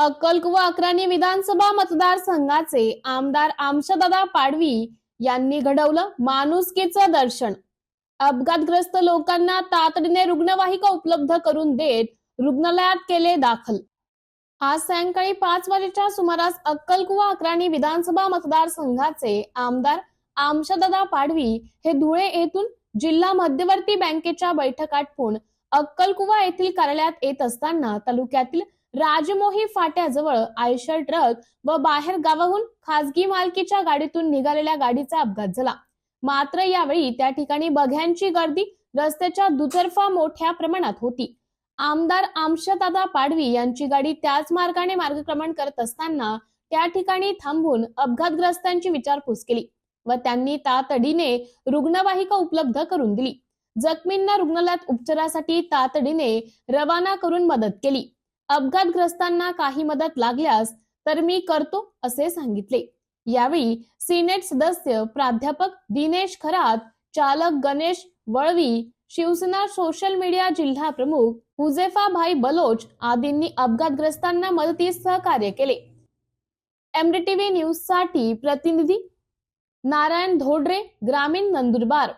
अक्कलकुवा अकराणी विधानसभा मतदारसंघाचे आमदार आमशदादा पाडवी यांनी घडवलं माणुसकीचं दर्शन. अपघातग्रस्त लोकांना तातडीने रुग्णवाहिका उपलब्ध करून देत रुग्णालयात केले दाखल. आज सायंकाळी पाच वाजेच्या सुमारास अक्कलकुवा अकराणी विधानसभा मतदारसंघाचे आमदार आमशदादा पाडवी हे धुळे येथून जिल्हा मध्यवर्ती बँकेच्या बैठकात आटपून अक्कलकुवा येथील कार्यालयात येत असताना तालुक्यातील राजमोही फाट्याजवळ आयशर ट्रक व बाहेर गावाहून खासगी मालकीच्या गाडीतून निघालेल्या गाडीचा अपघात झाला. मात्र यावेळी त्या ठिकाणी बघ्यांची गर्दी रस्त्याच्या दुतर्फा मोठ्या प्रमाणात होती. आमदार आमशदादा पाडवी यांची गाडी त्याच मार्गाने मार्गक्रमण करत असताना त्या ठिकाणी थांबून अपघातग्रस्तांची विचारपूस केली व त्यांनी तातडीने रुग्णवाहिका उपलब्ध करून दिली. जखमींना रुग्णालयात उपचारासाठी तातडीने रवाना करून मदत केली. अपघातग्रस्तांना काही मदत लागल्यास तर मी करतो असे सांगितले. यावेळी सिनेट सदस्य प्राध्यापक दिनेश खरात चालक गणेश वळवी शिवसेना सोशल मीडिया जिल्हा प्रमुख हुजेफा भाई बलोच आदींनी अपघातग्रस्तांना मदतीस सहकार्य केले. एमडीटीव्ही न्यूजसाठी प्रतिनिधी नारायण धोडरे ग्रामीण नंदुरबार.